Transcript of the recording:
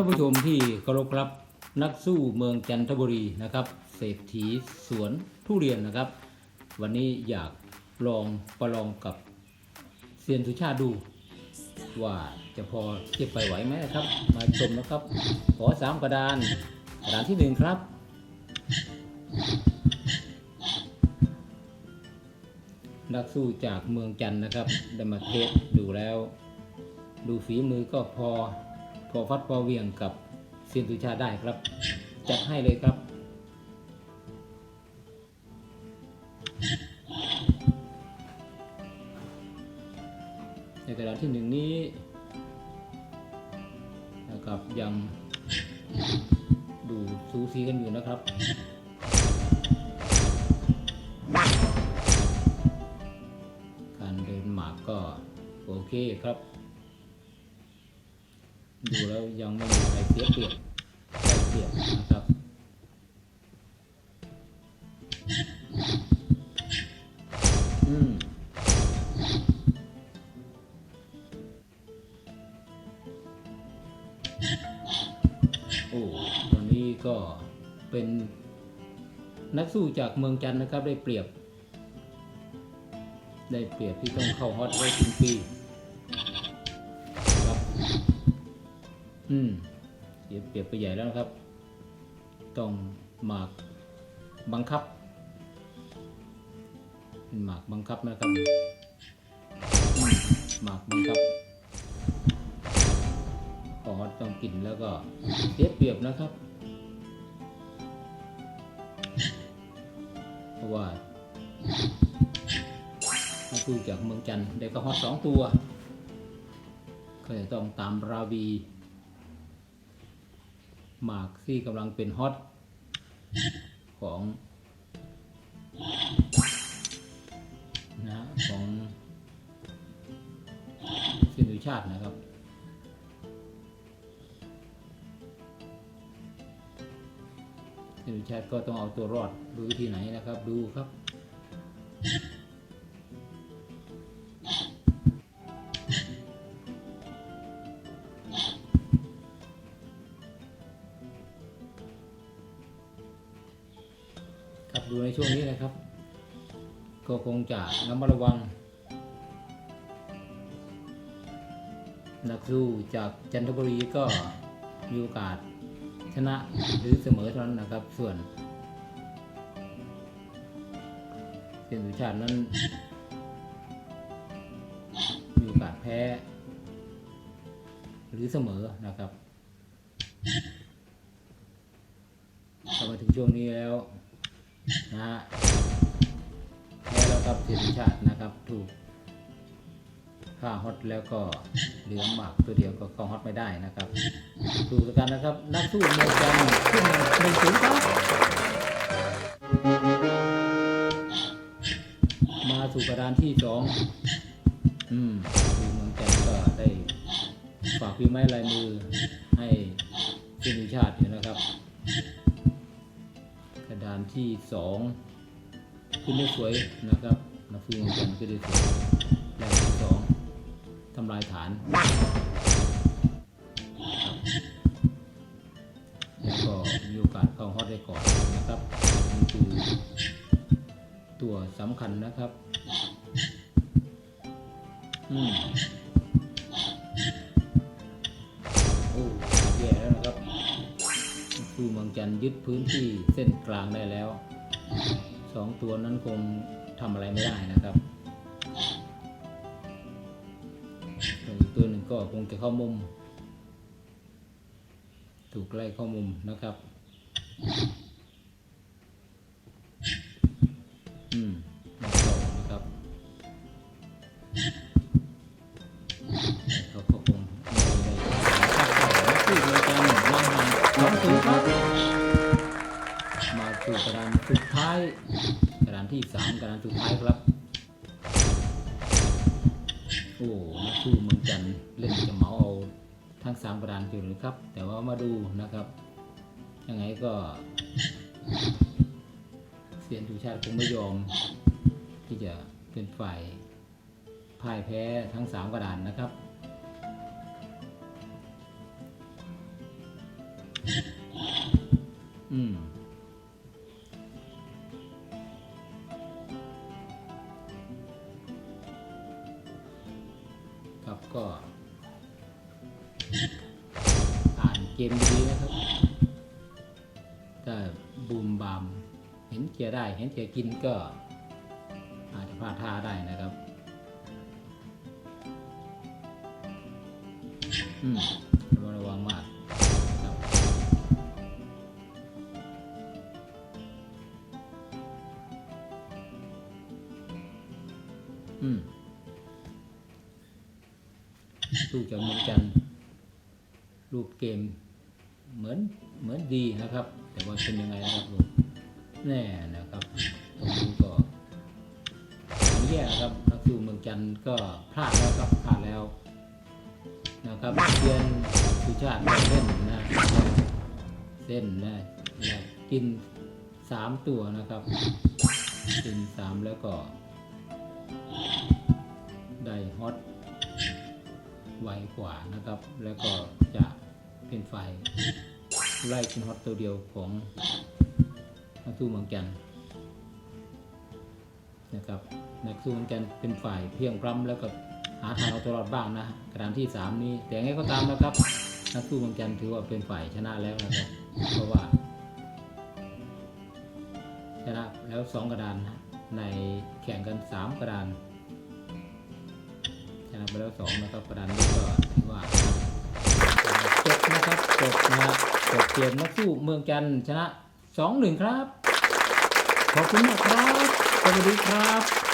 ท่านผู้ชมที่เคารพครับนักสู้เมืองจันทบุรีนะครับเศรษฐีสวนทุเรียนนะครับ วันนี้อยากลองประลองกับเซียนสุชาติดู ว่าจะพอเทียบไปไหวไหมนะครับ มาชมนะครับ ขอสามกระดานกระดานที่หนึ่งครับ นักสู้จากเมืองจันนะครับได้มาเทสดูแล้ว ดูฝีมือก็พอ พอฟัดพอเวียงกับเซียนสุชาได้ครับ จัดให้เลยครับ ในกระดาษที่หนึ่งนี้นะครับยังดูซูซีกันอยู่นะครับการเดินหมากก็โอเคครับ ดูแล้วยังไม่มีใครเสียเปรียบได้เปรียบนะครับอืมโอ้ตอนนี้ก็เป็นนักสู้จากเมืองจันนะครับได้เปรียบ ได้เปรียบที่ต้องเข้าฮอตไว้ถึงปี อืมเสียเปรียบไปใหญ่แล้วนะครับ ต้องหมากบังคับเป็นหมากบังคับนะครับหมากบังคับขอต้องกินแล้วก็เสียเปรียบนะครับ เพราะว่าถ้าคุยจากเมืองจันทร์ได้ก็ฮอสองตัวก็จะต้องตามราวี หมากที่กำลังเป็นฮอตของนะของสินุชาตินะครับ สินุชาติก็ต้องเอาตัวรอดดูวิธีไหนนะครับ ดูครับ ดูในช่วงนี้นะครับ ก็คงจะระมัดระวัง นักสู้จากจันทบุรีก็มีโอกาสชนะหรือเสมอเท่านั้นนะครับ ส่วนเซียนสุชาตินั้นมีโอกาสแพ้ หรือเสมอนะครับพอมาถึงช่วงนี้แล้ว นะฮะแพ้แล้วครับทีมชาตินะครับ ถูกฆ่าฮอตแล้วก็เหลือหมากตัวเดียวก็เข้าฮอตไม่ได้นะครับดูกันนะครับ นักสู้เมืองจันทร์ขึ้นหนึ่งศูนย์ครับมาสู่กระดานที่สองอืมดูเมืองจันทร์ก็ได้ฝากพี่ไม้ลายมือให้ทีมชาติอยู่นะครับานที่สองขึ้นได้สวยนะครับนักสู้เมืองจันทร์ขึ้นได้สวยแรงที่สองทำลายฐานแล้วก็มีโอกาสเข้าฮอตได้ก่อนนะครับนี่คือตัวสำคัญนะครับ อืม คือเมืองจันยึดพื้นที่เส้นกลางได้แล้วสองตัวนั้นคงทำอะไรไม่ได้นะครับอีกตัวหนึ่งก็คงจะเข้ามุม ถูกไล่เข้ามุมนะครับ องศูนย์ครับมาสู่กระดานสุดท้ายกระดานที่สามกระดานสุดท้ายครับ โอ้นักสู้เมืองจันเล่นจะเหมาเอาทั้งสามกระดานอยู่เลยครับ แต่ว่ามาดูนะครับ ยังไงก็เสียนทุชาติคงไม่ยอม ที่จะเป็นฝ่ายพ่ายแพ้ทั้งสามกระดานนะครับ อืมครับก็อ่านเกมดีนะครับถ้าบูมบามเห็นเกียร์ได้ เห็นเกียร์กินก็ อาจจะพลาดท่าได้นะครับ อืม อืมสู้จากเมืองจันทร์รูปเกม เหมือนเหมือนดีนะครับ แต่ว่าเป็นยังไงนะครับลูกแน่นะครับตรงนี้ก็แย่นะครับนักสู้เมืองจันทร์ก็พลาดแล้วครับพลาดแล้วนะครับเรียนสุชาติเล่นนะเส้นนะนะกินสามตัวนะครับ กินสามแล้วก็ ได้ฮอตไวกว่านะครับ แล้วก็จะเป็นไฟไล่กินฮอตตัวเดียวของนักสู้เมืองจันนะครับนักสู้เมืองจันเป็นฝ่ายเพียงพร้ำแล้วก็หาทางเอาตัวรอดบ้างนะกระดานที่สามนี้ แต่ไงก็ตามนะครับ นักสู้เมืองจันถือว่าเป็นฝ่ายชนะแล้วนะครับเพราะว่าชนะแล้วสองกระดานนะ ในแข่งกันสามกระดานชนะไปแล้วสองนะครับประดานนี้ก็ถือว่าจบนะครับจบนะครับจบเกมนักสู้เมืองจันชนะสองหนึ่งครับ ขอบคุณมากครับ สวัสดีครับ